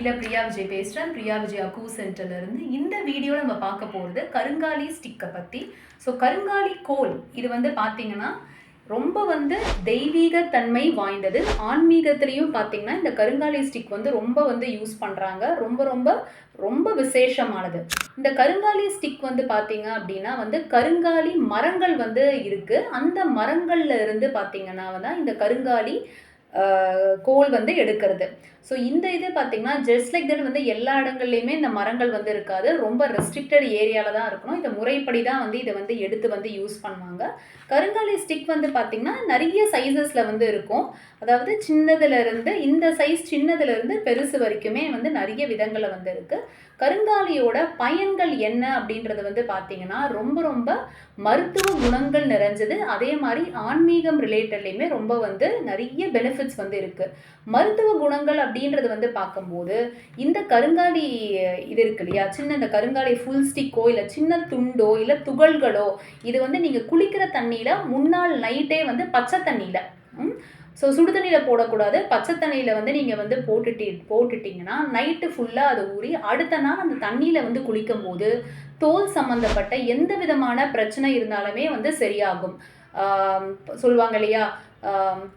டிவியில் பிரியா விஜய் பேசுகிறேன் பிரியா விஜய் அக்கூ சென்டர்லேருந்து இந்த வீடியோவில் நம்ம பார்க்க போகிறது கருங்காலி ஸ்டிக்கை பற்றி ஸோ கருங்காலி கோல் இது வந்து பார்த்தீங்கன்னா ரொம்ப வந்து தெய்வீக தன்மை வாய்ந்தது. ஆன்மீகத்திலையும் பார்த்தீங்கன்னா இந்த கருங்காலி ஸ்டிக் வந்து ரொம்ப வந்து யூஸ் பண்ணுறாங்க ரொம்ப ரொம்ப ரொம்ப விசேஷமானது. இந்த கருங்காலி ஸ்டிக் வந்து பார்த்தீங்க அப்படின்னா வந்து கருங்காலி மரங்கள் வந்து இருக்குது அந்த மரங்கள்ல இருந்து பார்த்தீங்கன்னா தான் இந்த கருங்காலி கோல் வந்து எடுக்கிறது. ஸோ இந்த இது பார்த்திங்கன்னா ஜஸ்ட் லைக் தட் வந்து எல்லா இடங்கள்லையுமே இந்த மரங்கள் வந்து இருக்காது. ரொம்ப ரெஸ்ட்ரிக்டட் ஏரியாவில் தான் இருக்கணும். இந்த முறைப்படி தான் வந்து இதை வந்து எடுத்து வந்து யூஸ் பண்ணுவாங்க. கருங்காலி ஸ்டிக் வந்து பார்த்திங்கன்னா நிறைய சைஸஸில் வந்து இருக்கும். அதாவது சின்னதுலேருந்து இந்த சைஸ் சின்னதுலேருந்து பெருசு வரைக்குமே வந்து நிறைய விதங்களை வந்து இருக்குது கருங்காலியோட பயன்கள் என்ன அப்படின்றது வந்து பார்த்தீங்கன்னா ரொம்ப ரொம்ப மருத்துவ குணங்கள் நிறைஞ்சது. அதே மாதிரி ஆன்மீகம் ரிலேட்டட்லையுமே ரொம்ப வந்து நிறைய பெனிஃபிட்ஸ் வந்து இருக்குது மருத்துவ குணங்கள் அப்படின்றது வந்து பார்க்கும்போது இந்த கருங்காலி இது இருக்கு இல்லையா? சின்ன இந்த கருங்காலி ஃபுல் ஸ்டிக்கோ இல்லை சின்ன துண்டோ இல்லை துகள்களோ இது வந்து நீங்கள் குளிக்கிற தண்ணியில் முன்னாள் நைட்டே வந்து பச்சை தண்ணியில் ஸோ சுடு தண்ணியில் போடக்கூடாது. பச்சை தண்ணியில் வந்து நீங்கள் வந்து போட்டுட்டி போட்டுட்டிங்கன்னா நைட்டு ஃபுல்லாக அது ஊறி அடுத்த நாள் அந்த தண்ணியில் வந்து குளிக்கும் போது தோல் சம்மந்தப்பட்ட எந்த விதமான பிரச்சனை இருந்தாலுமே வந்து சரியாகும். சொல்லுவாங்க இல்லையா?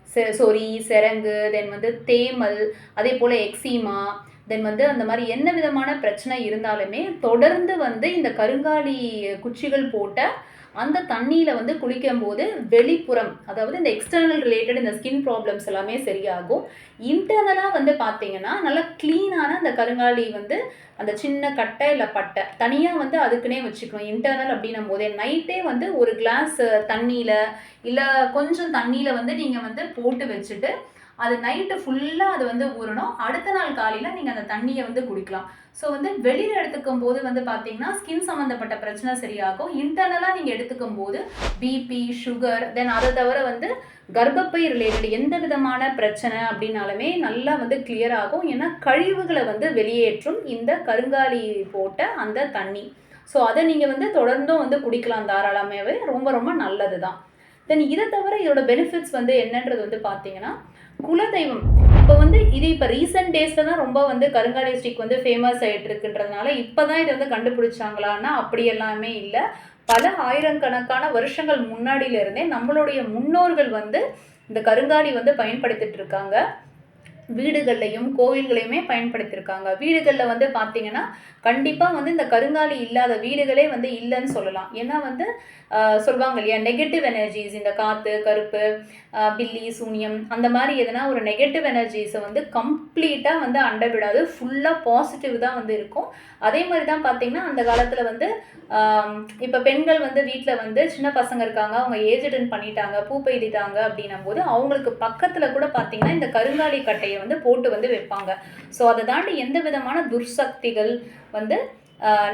செ- சொறி செரங்கு தென் வந்து தேமல் அதே போல் எக்ஸிமா தென் வந்து அந்த மாதிரி என்ன விதமான பிரச்சனை இருந்தாலுமே தொடர்ந்து வந்து இந்த கருங்காலி குச்சிகள் போட்ட அந்த தண்ணியில் வந்து குளிக்கும்போது வெளிப்புறம் அதாவது இந்த எக்ஸ்டர்னல் ரிலேட்டட் இந்த ஸ்கின் ப்ராப்ளம்ஸ் எல்லாமே சரியாகும். இன்டர்னலாக வந்து பார்த்தீங்கன்னா நல்லா க்ளீனான அந்த கருங்காலி வந்து அந்த சின்ன கட்டை இல்லை பட்டை தனியாக வந்து அதுக்குன்னே வச்சுக்கணும். இன்டர்னல் அப்படின்னும் போதே நைட்டே வந்து ஒரு கிளாஸ் தண்ணியில் இல்லை கொஞ்சம் தண்ணியில் வந்து நீங்கள் வந்து போட்டு வச்சுட்டு அது நைட்டு ஃபுல்லாக அது வந்து ஊறணும். அடுத்த நாள் காலையில் நீங்கள் அந்த தண்ணியை வந்து குடிக்கலாம். ஸோ வந்து வெளியில் எடுத்துக்கும் போது வந்து பார்த்தீங்கன்னா ஸ்கின் சம்மந்தப்பட்ட பிரச்சனை சரியாகும். இன்டர்னலாக நீங்கள் எடுத்துக்கும் போது பிபி சுகர் தென் அதை தவிர வந்து கர்ப்பப்பை ரிலேட்டட் எந்த விதமான பிரச்சனை அப்படின்னாலுமே நல்லா வந்து கிளியர் ஆகும். ஏன்னா கழிவுகளை வந்து வெளியேற்றும் இந்த கருங்காலி போட்ட அந்த தண்ணி. ஸோ அதை நீங்கள் வந்து தொடர்ந்தும் வந்து குடிக்கலாம் தாராளமாகவே. ரொம்ப ரொம்ப நல்லது தான் தென் இதை தவிர இதோட பெனிஃபிட்ஸ் வந்து என்னன்றது வந்து பார்த்தீங்கன்னா குலதெய்வம். இப்போ வந்து இது இப்போ ரீசெண்ட் டேஸில் தான் ரொம்ப வந்து கருங்காலி ஸ்டிக் வந்து ஃபேமஸ் ஆகிட்டு இருக்குன்றதுனால இப்போ தான் இதை வந்து கண்டுபிடிச்சாங்களான்னா அப்படி எல்லாமே இல்லை. பல ஆயிரக்கணக்கான வருஷங்கள் முன்னாடியில இருந்தே நம்மளுடைய முன்னோர்கள் வந்து இந்த கருங்காலி வந்து பயன்படுத்திட்டு இருக்காங்க. வீடுகள்லையும் கோவில்களையுமே பயன்படுத்தியிருக்காங்க வீடுகளில் வந்து பார்த்தீங்கன்னா கண்டிப்பாக வந்து இந்த கருங்காலி இல்லாத வீடுகளே வந்து இல்லைன்னு சொல்லலாம். ஏன்னா வந்து சொல்லுவாங்க இல்லையா நெகட்டிவ் எனர்ஜிஸ் இந்த காற்று கருப்பு பில்லி சூனியம் அந்த மாதிரி எதனா ஒரு நெகட்டிவ் எனர்ஜிஸை வந்து கம் கம்ப்ளீட்டாக வந்து அண்டை விடாது. ஃபுல்லாக பாசிட்டிவ் தான் வந்து இருக்கும். அதே மாதிரி தான் பார்த்திங்கன்னா அந்த காலத்தில் வந்து இப்போ பெண்கள் வந்து வீட்டில் வந்து சின்ன பசங்க இருக்காங்க அவங்க ஏஜ் அட்டன் பண்ணிட்டாங்க பூ பெய்திட்டாங்க அப்படின்னும் போது அவங்களுக்கு பக்கத்தில் கூட பார்த்திங்கன்னா இந்த கருங்காலி கட்டையை வந்து போட்டு வந்து வைப்பாங்க. ஸோ அதை தாண்டி எந்த விதமான துர்சக்திகள் வந்து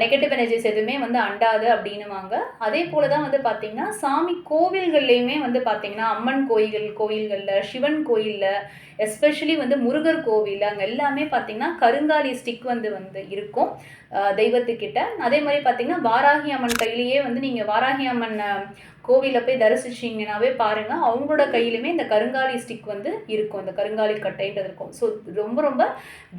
நெகட்டிவ் எனர்ஜிஸ் எதுவுமே வந்து அண்டாது அப்படின்னுவாங்க. அதே போல தான் வந்து பார்த்திங்கன்னா சாமி கோவில்கள்லையுமே வந்து பார்த்திங்கன்னா அம்மன் கோயில்கள் கோயில்களில் சிவன் கோயிலில் எஸ்பெஷலி வந்து முருகர் கோவில் அங்கே எல்லாமே பார்த்திங்கன்னா கருங்காலி ஸ்டிக் வந்து வந்து இருக்கும் தெய்வத்துக்கிட்ட. அதே மாதிரி பார்த்திங்கன்னா வாராகி அம்மன் கையிலேயே வந்து நீங்கள் வாராகி அம்மன் கோவிலில் போய் தரிசிச்சிங்கனாவே பாருங்கள் அவங்களோட கையிலுமே இந்த கருங்காலி ஸ்டிக் வந்து இருக்கும். இந்த கருங்காலி கட்டைன்றது இருக்கும். ஸோ ரொம்ப ரொம்ப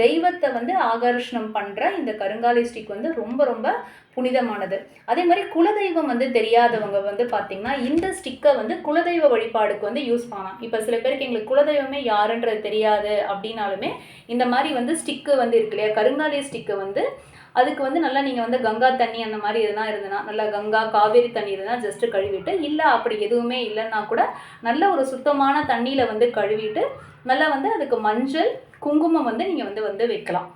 தெய்வத்தை வந்து ஆகர்ஷணம் பண்ணுற இந்த கருங்காலி ஸ்டிக் வந்து ரொம்ப ரொம்ப புனிதமானது. அதே மாதிரி குலதெய்வம் வந்து தெரியாதவங்க வந்து பார்த்தீங்கன்னா இந்த ஸ்டிக்கை வந்து குலதெய்வ வழிபாடுக்கு வந்து யூஸ் பண்ணலாம். இப்போ சில பேருக்கு எங்களுக்கு குலதெய்வமே யாருன்றது தெரியாது அப்படின்னாலுமே இந்த மாதிரி வந்து ஸ்டிக்கு வந்து இருக்கு இல்லையா? கருங்காலி ஸ்டிக்கு வந்து அதுக்கு வந்து நல்லா நீங்கள் வந்து கங்கா தண்ணி அந்த மாதிரி எதுனா இருந்ததுன்னா நல்லா கங்கா காவேரி தண்ணி இருந்தால் ஜஸ்ட்டு கழுவிட்டு இல்லை அப்படி எதுவுமே இல்லைன்னா கூட நல்ல ஒரு சுத்தமான தண்ணியில் வந்து கழுவிட்டு நல்லா வந்து அதுக்கு மஞ்சள் குங்குமம் வந்து நீங்கள் வந்து வந்து வைக்கலாம்.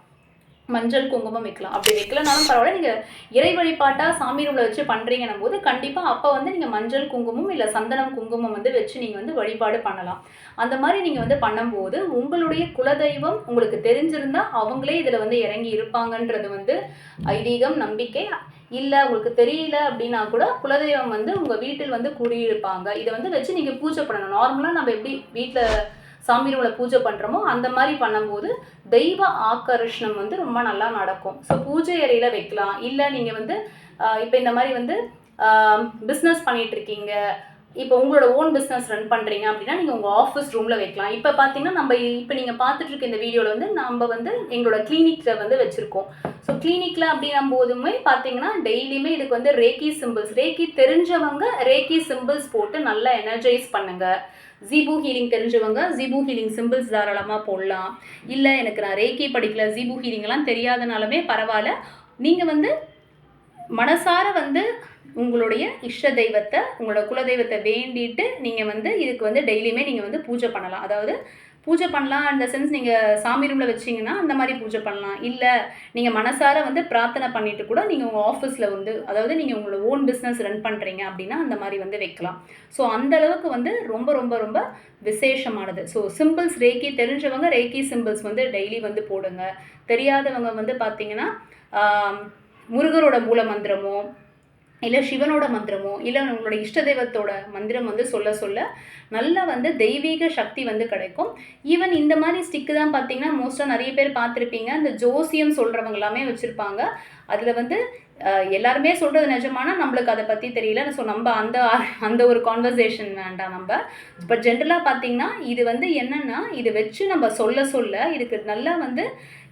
மஞ்சள் குங்குமம் வைக்கலாம். அப்படி வைக்கலனாலும் பரவாயில்ல. நீங்கள் இறை வழிபாட்டாக சாமி ரூமில் வச்சு பண்ணுறீங்கன்னும் போது கண்டிப்பாக அப்போ வந்து நீங்கள் மஞ்சள் குங்குமம் இல்லை சந்தனம் குங்குமம் வந்து வச்சு நீங்கள் வந்து வழிபாடு பண்ணலாம். அந்த மாதிரி நீங்கள் வந்து பண்ணும்போது உங்களுடைய குலதெய்வம் உங்களுக்கு தெரிஞ்சிருந்தால் அவங்களே இதில் வந்து இறங்கி இருப்பாங்கன்றது வந்து ஐதீகம் நம்பிக்கை. இல்லை உங்களுக்கு தெரியல அப்படின்னா கூட குலதெய்வம் வந்து உங்கள் வீட்டில் வந்து கூடியிருப்பாங்க. இதை வந்து வச்சு நீங்கள் பூஜை பண்ணணும். நார்மலாக நம்ம எப்படி வீட்டில் சாமி ரூமில் பூஜை பண்ணுறோமோ அந்த மாதிரி பண்ணும்போது தெய்வ ஆக்கர்ஷணம் வந்து ரொம்ப நல்லா நடக்கும். ஸோ பூஜை அறையில் வைக்கலாம். இல்லை நீங்கள் வந்து இப்போ இந்த மாதிரி வந்து பிஸ்னஸ் பண்ணிகிட்ருக்கீங்க இருக்கீங்க. இப்போ உங்களோட ஓன் பிஸ்னஸ் ரன் பண்ணுறீங்க அப்படின்னா நீங்கள் உங்கள் ஆஃபீஸ் ரூமில் வைக்கலாம். இப்போ பார்த்தீங்கன்னா நம்ம இப்போ நீங்கள் பார்த்துட்டு இருக்க இந்த வீடியோவில் வந்து நம்ம வந்து எங்களோட கிளினிக்கில் வந்து வச்சுருக்கோம். ஸோ கிளினிக்கில் அப்படின்னும் போதுமே பார்த்தீங்கன்னா டெய்லியுமே இதுக்கு வந்து ரேக்கி சிம்பிள்ஸ் ரேக்கி தெரிஞ்சவங்க ரேக்கி சிம்பிள்ஸ் போட்டு நல்லா எனர்ஜைஸ் பண்ணுங்கள் ஜீபு ஹீலிங் தெரிஞ்சவங்க ஜீபு ஹீலிங் சிம்பிள்ஸ் தாராளமாக போடலாம். இல்லை எனக்கு நான் ரேக்கி படிக்கல ஜீபு ஹீலிங்லாம் தெரியாதனாலுமே பரவாயில்ல. நீங்கள் வந்து மனசார வந்து உங்களுடைய இஷ்ட தெய்வத்தை உங்களோட குலதெய்வத்தை வேண்டிட்டு நீங்கள் வந்து இதுக்கு வந்து டெய்லியுமே நீங்கள் வந்து பூஜை பண்ணலாம். அதாவது பூஜை பண்ணலாம் அந்த சென்ஸ் நீங்கள் சாமி ரூமில் வச்சிங்கன்னா அந்த மாதிரி பூஜை பண்ணலாம். இல்லை நீங்கள் மனசார வந்து பிரார்த்தனை பண்ணிட்டு கூட நீங்கள் உங்கள் ஆஃபீஸில் வந்து அதாவது நீங்கள் உங்களோட ஓன் பிஸ்னஸ் ரன் பண்ணுறீங்க அப்படின்னா அந்த மாதிரி வந்து வைக்கலாம். ஸோ அந்த அளவுக்கு வந்து ரொம்ப ரொம்ப ரொம்ப விசேஷமானது. ஸோ சிம்பிள்ஸ் ரேக்கி தெரிஞ்சவங்க ரேக்கி சிம்பிள்ஸ் வந்து டெய்லி வந்து போடுங்க. தெரியாதவங்க வந்து பார்த்தீங்கன்னா முருகரோட மூல மந்திரமோ இல்லை சிவனோட மந்திரமோ இல்லை உங்களோட இஷ்ட தெய்வத்தோட மந்திரம் வந்து சொல்ல சொல்ல நல்லா வந்து தெய்வீக சக்தி வந்து கிடைக்கும். ஈவன் இந்த மாதிரி ஸ்டிக்கு தான் பார்த்தீங்கன்னா மோஸ்ட்டாக நிறைய பேர் பார்த்துருப்பீங்க. இந்த ஜோசியம் சொல்கிறவங்க எல்லாமே வச்சுருப்பாங்க. அதில் வந்து எல்லாருமே சொல்கிறது நிஜமானா நம்மளுக்கு அதை பற்றி தெரியல. ஸோ நம்ம அந்த அந்த ஒரு கான்வர்சேஷன் வேண்டாம் நம்ம. பட் ஜென்ரலாக பார்த்தீங்கன்னா இது வந்து என்னென்னா இது வச்சு நம்ம சொல்ல சொல்ல இதுக்கு நல்லா வந்து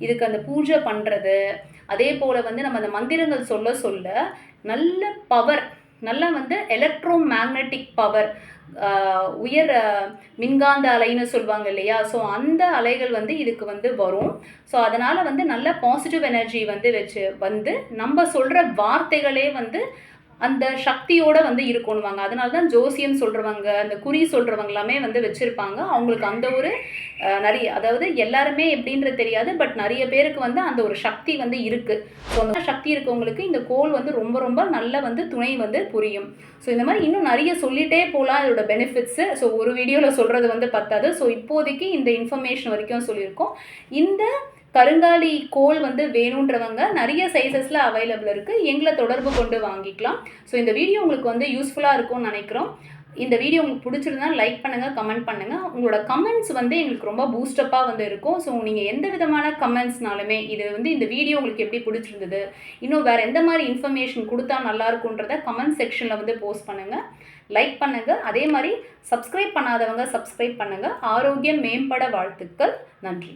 இதுக்கு அந்த பூஜை பண்ணுறது அதே போல் வந்து நம்ம அந்த மந்திரங்கள் சொல்ல சொல்ல நல்ல பவர் நல்ல வந்து எலக்ட்ரோ மேக்னெட்டிக் பவர் உயர் மின்காந்த அலைன்னு சொல்லுவாங்க இல்லையா? ஸோ அந்த அலைகள் வந்து இதுக்கு வந்து வரும். ஸோ அதனால் வந்து நல்ல பாசிட்டிவ் எனர்ஜி வந்து வச்சு வந்து நம்ம சொல்கிற வார்த்தைகளே வந்து அந்த சக்தியோட வந்து இருக்கணுவாங்க. அதனால தான் ஜோசியம் சொல்கிறவங்க அந்த குறி சொல்கிறவங்க எல்லாமே வந்து வச்சுருப்பாங்க. அவங்களுக்கு அந்த ஒரு நிறைய அதாவது எல்லாருமே எப்படின்றது தெரியாது. பட் நிறைய பேருக்கு வந்து அந்த ஒரு சக்தி வந்து இருக்குது ஸோ அந்த சக்தி இருக்கவங்களுக்கு இந்த கோல் வந்து ரொம்ப ரொம்ப நல்ல வந்து துணை வந்து புரியும். ஸோ இந்த மாதிரி இன்னும் நிறைய சொல்லிட்டே போகலாம் இதோட பெனிஃபிட்ஸு ஸோ ஒரு வீடியோவில் சொல்கிறது வந்து பத்தாது. ஸோ இப்போதைக்கு இந்த இன்ஃபர்மேஷன் வரைக்கும் சொல்லியிருக்கோம். இந்த கருங்காலி கோல் வந்து வேணுன்றவங்க நிறைய சைஸஸில் அவைலபிள் இருக்குது எங்களை தொடர்பு கொண்டு வாங்கிக்கலாம். ஸோ இந்த வீடியோ உங்களுக்கு வந்து யூஸ்ஃபுல்லாக இருக்கும்னு நினைக்கிறோம். இந்த வீடியோ உங்களுக்கு பிடிச்சிருந்தா லைக் பண்ணுங்கள் கமெண்ட் பண்ணுங்கள் உங்களோட கமெண்ட்ஸ் வந்து எங்களுக்கு ரொம்ப பூஸ்டப்பாக வந்து இருக்கும். ஸோ நீங்கள் எந்த விதமான கமெண்ட்ஸ்னாலுமே இது வந்து இந்த வீடியோ உங்களுக்கு எப்படி பிடிச்சிருந்தது இன்னும் வேறு எந்த மாதிரி இன்ஃபர்மேஷன் கொடுத்தா நல்லா இருக்குன்றத கமெண்ட் செக்ஷனில் வந்து போஸ்ட் பண்ணுங்கள் லைக் பண்ணுங்கள் அதே மாதிரி சப்ஸ்கிரைப் பண்ணாதவங்க சப்ஸ்கிரைப் பண்ணுங்கள் ஆரோக்கியம் மேம்பட வாழ்த்துக்கள். நன்றி.